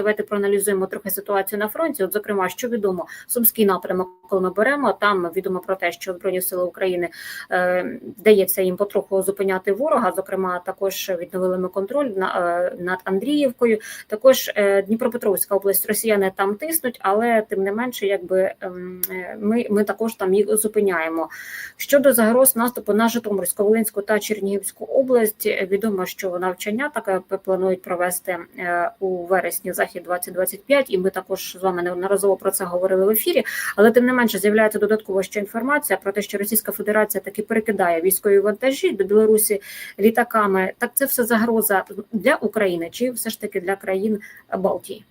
Давайте проаналізуємо трохи ситуацію на фронті. От, зокрема, що відомо, сумський напрямок, коли ми беремо, там відомо про те, що Збройні сили України е, дається їм потроху зупиняти ворога. Зокрема, також відновили ми контроль на, е, над Андріївкою. Також е, Дніпропетровська область, росіяни там тиснуть, але тим не менше, якби ем, е, ми, ми також там їх зупиняємо. Щодо загроз наступу на Житомирську, Волинську та Чернігівську область, відомо, що навчання таке планують провести е, у вересні захід 2025, і ми також з вами неодноразово про це говорили в ефірі. Але тим не менше з'являється додаткова ще інформація про те, що Російська Федерація таки перекидає військові вантажі до Білорусі літаками. Так це все загроза для України чи все ж таки для країн Балтії?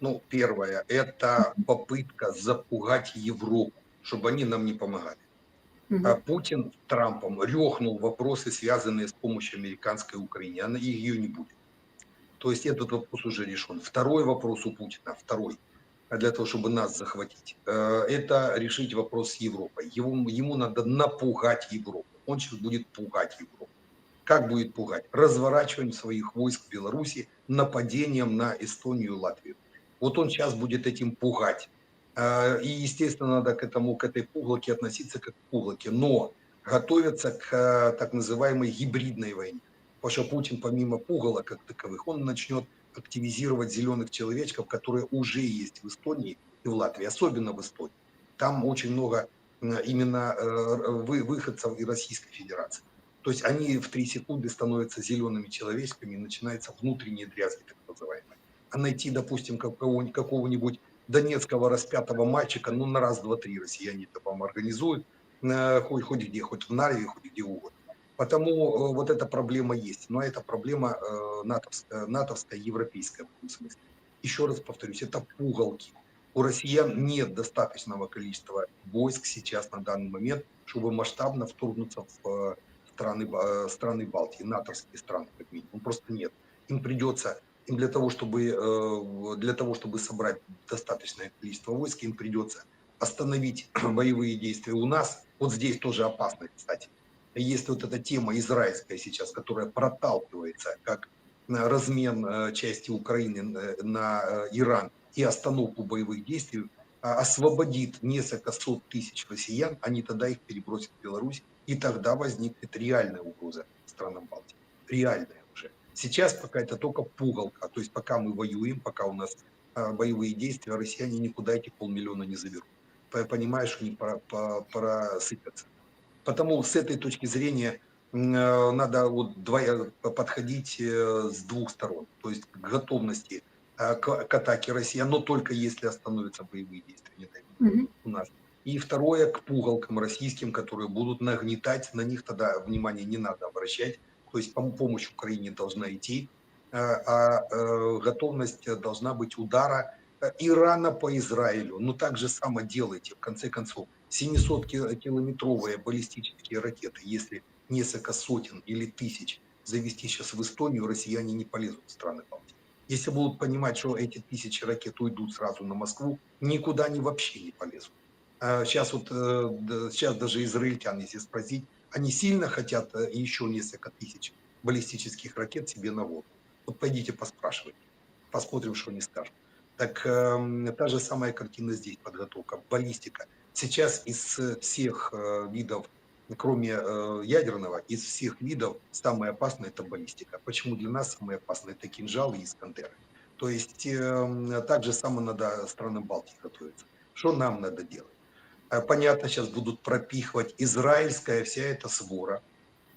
Ну, первое, это попытка запугать Европу, чтобы они нам не помогали. Мгм. А Путин Трампом рехнул вопросы, связанные с помощью американской Украине. Она ее не будет. То есть этот вопрос уже решен. Второй вопрос у Путина, второй, для того, чтобы нас захватить, э, это решить вопрос с Европой. Ему, ему надо напугать Европу. Он сейчас будет пугать Европу. Как будет пугать? Разворачиванием своих войск в Беларуси, нападением на Эстонию и Латвию. Вот он сейчас будет этим пугать. Э, И, естественно, надо к этому, к этой пугалке относиться как к пугалке, но готовиться к э, так называемой гибридной войне. Что Путин, помимо пугалок как таковых, он начнет активизировать зеленых человечков, которые уже есть в Эстонии и в Латвии, особенно в Эстонии. Там очень много именно э, вы- выходцев и Российской Федерации. То есть они в три секунды становятся зелеными человечками, и начинаются внутренние дрязги, так называемые. А найти, допустим, какого-нибудь, донецкого распятого мальчика, ну, на раз, два, три россияне это вам организуют, э, хоть, хоть где, хоть в Нарве, хоть где угодно. Потому э, вот эта проблема есть. Но это проблема э, натовская, натовская, европейская в смысле. Еще раз повторюсь, это пугалки. У россиян нет достаточного количества войск сейчас на данный момент, чтобы масштабно вторгнуться в э, страны, э, страны Балтии, натовские страны, как минимум. Просто нет. Им придется, им для того, чтобы, э, для того, чтобы собрать достаточное количество войск, им придется остановить боевые действия у нас. Вот здесь тоже опасно, кстати. Есть вот эта тема израильская сейчас, которая проталкивается как размен э, части Украины э, на э, Иран и остановку боевых действий, а, освободит несколько сот тысяч россиян, они тогда их перебросят в Беларусь, и тогда возникнет реальная угроза странам Балтии. Реальная уже. Сейчас пока это только пугалка, то есть пока мы воюем, пока у нас а, боевые действия, россияне никуда эти полмиллиона не заберут. Понимаешь, они просыпятся. Потому с этой точки зрения э, надо вот двоя- подходить э, с двух сторон. То есть к готовности э, к, к атаке россиян, но только если остановятся боевые действия не дай Мгм. у нас. И второе, к пугалкам российским, которые будут нагнетать, на них тогда внимание не надо обращать. То есть пом- помощь Украине должна идти, а готовность должна быть удара Ирана по Израилю. Ну так же само делайте, в конце концов. 700-километровые баллистические ракеты, если несколько сотен или тысяч завести сейчас в Эстонию, россияне не полезут в страны Балтии. Если будут понимать, что эти тысячи ракет уйдут сразу на Москву, никуда они вообще не полезут. А Сейчас вот, э, д- сейчас даже израильтян, если спросить, они сильно хотят э, еще несколько тысяч баллистических ракет себе на воду. Вот пойдите поспрашивайте, посмотрим, что они скажут. Так эм, та же самая картина здесь, подготовка, баллистика. Сейчас из всех э, видов, кроме э, ядерного, из всех видов самое опасное это баллистика. Почему для нас самое опасное это кинжалы и искандеры? То есть эм, так же само надо странам Балтии готовиться. Что нам надо делать? Э, Понятно, сейчас будут пропихивать израильская вся эта свора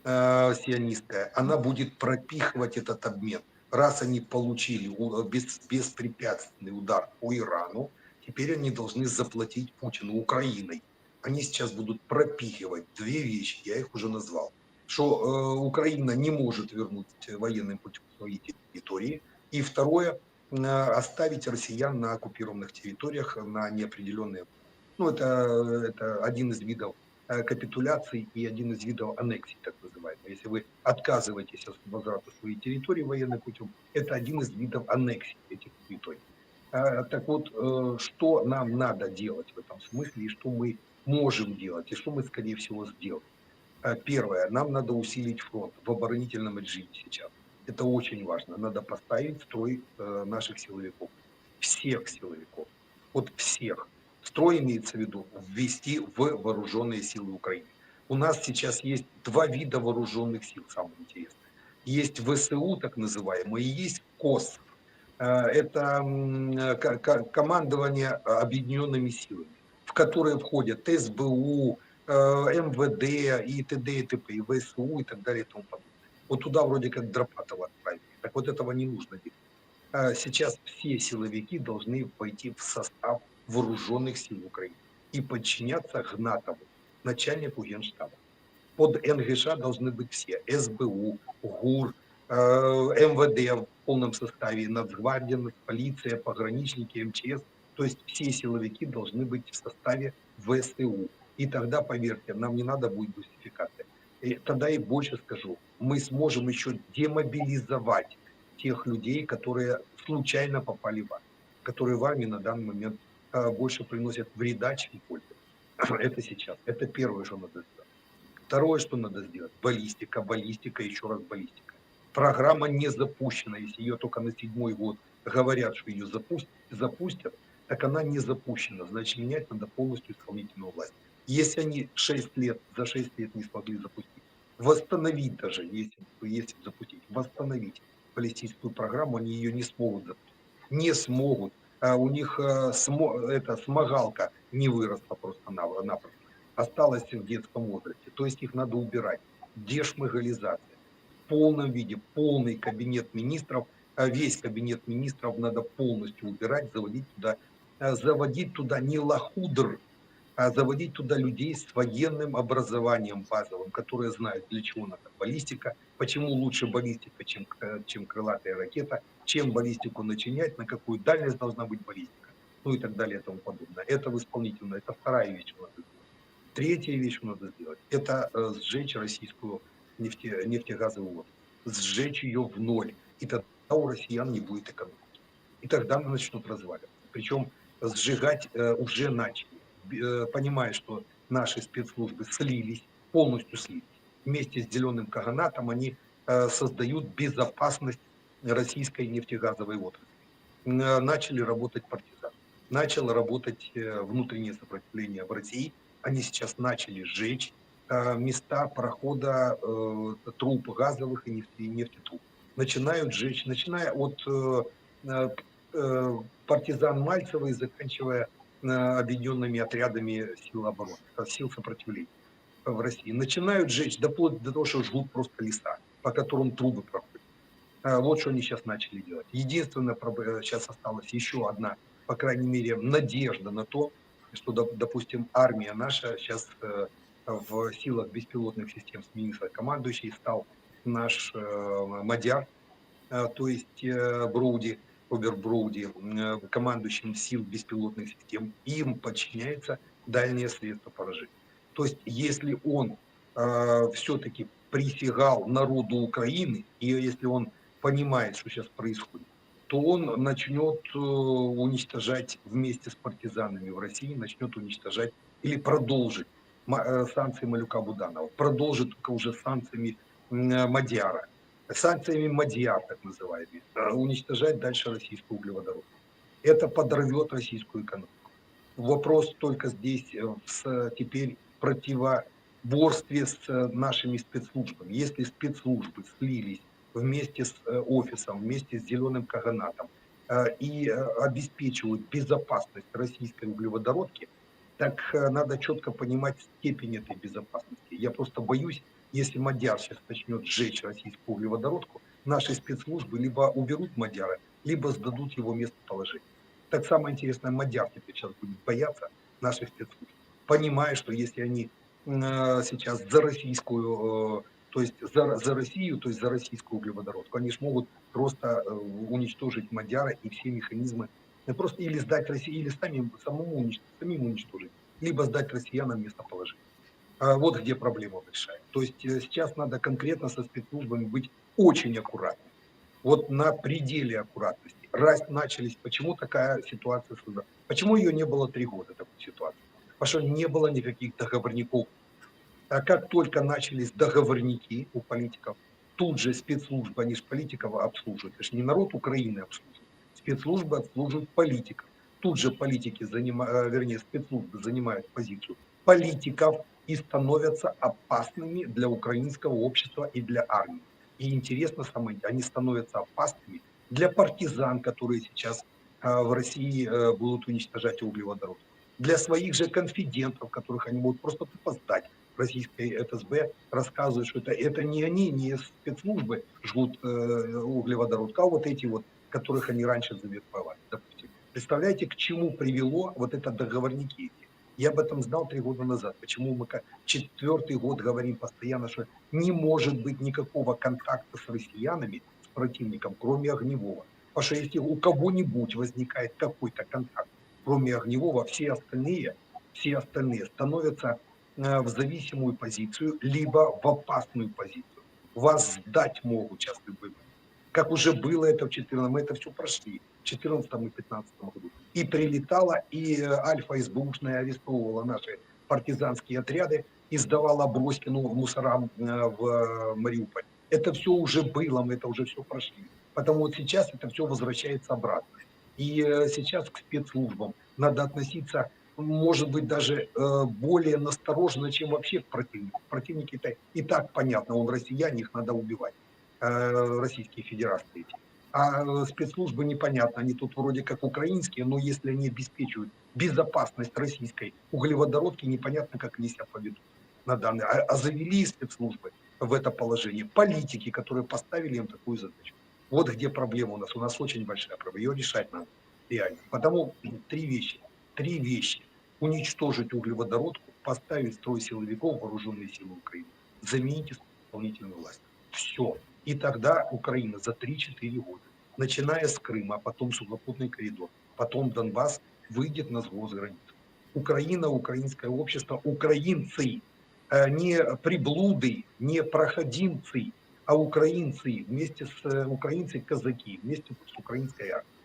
сионистская, она будет пропихивать этот обмен. Раз они получили беспрепятственный удар по Ирану, теперь они должны заплатить Путину Украиной. Они сейчас будут пропихивать две вещи, я их уже назвал. Что э, Украина не может вернуть военным путем свои территории. И второе, э, оставить россиян на оккупированных территориях на неопределенное ну, это, это один из видов э, капитуляции и один из видов аннексии, так называемый. Если вы отказываетесь от возврата своей территории военным путем, это один из видов аннексии этих территорий. А, Так вот, э, что нам надо делать в этом смысле, и что мы можем делать, и что мы, скорее всего, сделаем. А, Первое, нам надо усилить фронт в оборонительном режиме сейчас. Это очень важно. Надо поставить строй э, наших силовиков. Всех силовиков. Вот всех. Строй имеется в виду ввести в вооруженные силы Украины. У нас сейчас есть два вида вооруженных сил, самое интересное. Есть ВСУ, так называемые, и есть КОС. Э, Это ко- командование объединенными силами, в которые входят СБУ, э, МВД и т.д. и т.п., и ВСУ и так далее и тому подобное. Вот туда вроде как Дропатова отправили. Так вот этого не нужно делать. А Сейчас все силовики должны войти в состав вооруженных сил Украины и подчиняться Гнатову, начальнику генштаба. Под НГШ должны быть все. СБУ, ГУР, э, МВД в полном составе, Нацгвардия, полиция, пограничники, МЧС. То есть все силовики должны быть в составе ВСУ. И тогда, поверьте, нам не надо будет русификация. И тогда и больше скажу, мы сможем еще демобилизовать тех людей, которые случайно попали в армию, которые в армии на данный момент э, больше приносят вреда, чем пользы. Это сейчас. Это первое, что надо сделать. Второе, что надо сделать, баллистика, баллистика, еще раз баллистика. Программа не запущена, если ее только на седьмой год говорят, что ее запустят, так она не запущена, значит менять надо полностью исполнительную власть. Если они 6 лет, за 6 лет не смогли запустить, восстановить даже, если, если запустить, восстановить баллистическую программу, они ее не смогут запустить. Не смогут. А у них э, смо- эта смогалка не выросла просто-напросто. Осталась в детском возрасте. То есть их надо убирать. Дешмыгализация. В полном виде, полный кабинет министров, а весь кабинет министров надо полностью убирать, заводить туда, э, заводить туда не лохудр, а заводить туда людей с военным образованием базовым, которые знают, для чего надо баллистика, почему лучше баллистика, чем, э, чем крылатая ракета, чем баллистику начинять, на какую дальность должна быть баллистика, ну и так далее и тому подобное. Это в исполнительно, это вторая вещь, надо сделать. Третья вещь, что надо сделать, это э, сжечь российскую нефте, нефтегазовую отрасль, сжечь ее в ноль, и тогда у россиян не будет экономики. И тогда они начнут разваливаться. Причем сжигать э, уже начали, э, понимая, что наши спецслужбы слились, полностью слились. Вместе с зеленым каганатом они э, создают безопасность российской нефтегазовой отрасли. Н- Начали работать партизаны, начало работать э, внутреннее сопротивление в России. Они сейчас начали сжечь э, места прохода э, труб газовых и нефте, нефтетруб. Начинают сжечь, начиная от э, э, э, партизан Мальцева и заканчивая э, объединенными отрядами сил обороны, э, сил сопротивления в России. Начинают сжечь доплоть до того, что жгут просто леса, по которым трубы проходят. Вот что они сейчас начали делать. Единственное, э, сейчас осталась еще одна, по крайней мере, надежда на то, что, доп- допустим, армия наша сейчас э, в силах беспилотных систем сменился командующий, стал наш э, Мадяр, э, то есть э, Броуди, Роберт Броуди, командующим сил беспилотных систем, им подчиняются дальние средства поражения. То есть, если он все-таки присягал народу Украины, и если он понимает, что сейчас происходит, то он начнет уничтожать вместе с партизанами в России, начнет уничтожать или продолжить санкции Малюка Буданова, продолжит только уже санкциями э, Мадьяра, санкциями Мадьяр, так называемыми, э, уничтожать дальше российскую углеводород. Это подорвет российскую экономику. Вопрос только здесь э, теперь противоборстве с э, нашими спецслужбами. Если спецслужбы слились вместе с э, офисом, вместе с зеленым каганатом э, и э, обеспечивают безопасность российской углеводородки, так э, надо четко понимать степень этой безопасности. Я просто боюсь, если Мадяр сейчас начнет сжечь российскую углеводородку, наши спецслужбы либо уберут Мадяра, либо сдадут его местоположение. Так самое интересное, Мадяр теперь сейчас будет бояться наших спецслужб, понимая, что если они э, сейчас за российскую, э, то есть за, за Россию, то есть за российскую углеводородку, они смогут просто э, уничтожить Мадяра и все механизмы, просто или сдать России, или самим, самому уничтожить, самим уничтожить, либо сдать россиянам местоположение. А Вот где проблема большая. То есть э, сейчас надо конкретно со спецслужбами быть очень аккуратным. Вот на пределе аккуратности. Раз начались, почему такая ситуация создана? Почему ее не было три года, такой ситуации? Потому что не было никаких договорников. А как только начались договорники у политиков, Тут же спецслужбы, они же политиков обслуживают. Это же не народ Украины обслуживает. Спецслужбы обслуживают политиков. Тут же политики, занима- э, вернее, спецслужбы занимают позицию политиков и становятся опасными для украинского общества и для армии. И интересно самое, они становятся опасными для партизан, которые сейчас э, в России э, будут уничтожать углеводород. Для своих же конфидентов, которых они могут просто тупо сдать. Российской ФСБ рассказывают, что это, это не они, не спецслужбы жгут э, углеводород, а вот эти вот, которых они раньше завербовали, допустим. Представляете, к чему привело вот это договорники? Я об этом знал три года назад. Почему мы четвертый год говорим постоянно, что не может быть никакого контакта с россиянами, с противником, кроме огневого. Потому что если у кого-нибудь возникает какой-то контакт, кроме огневого, все остальные, все остальные становятся э, в зависимую позицию, либо в опасную позицию. Вас сдать могут сейчас момент. Как уже было это в 14 мы это все прошли в 14 и 15 году. И прилетала, и э, Альфа СБУшная арестовывала наши партизанские отряды и сдавала Броськину мусорам э, в э, Мариуполь. Это все уже было, мы это уже все прошли. Потому вот сейчас это все возвращается обратно. И сейчас к спецслужбам надо относиться, может быть, даже более настороженно, чем вообще к противнику. Противники это и так понятно, он россияне, их надо убивать. Э, Российские федерации. А э, спецслужбы непонятно, они тут вроде как украинские, но если они обеспечивают безопасность российской углеводородки, непонятно, как они себя поведут на данный. А, а завели спецслужбы в это положение политики, которые поставили им такую задачу. Вот где проблема у нас. У нас очень большая проблема. Ее решать надо реально. Потому три вещи. Три вещи. Уничтожить углеводородку, поставить строй силовиков вооруженные силы Украины. Замените исполнительную власть. Все. И тогда Украина за 3-4 года, начиная с Крыма, а потом сухопутный коридор, потом Донбасс, выйдет на границу. Украина, украинское общество, украинцы, э, не приблуды, не проходимцы, а украинцы, вместе с э, украинцы казаки, вместе с украинской армией.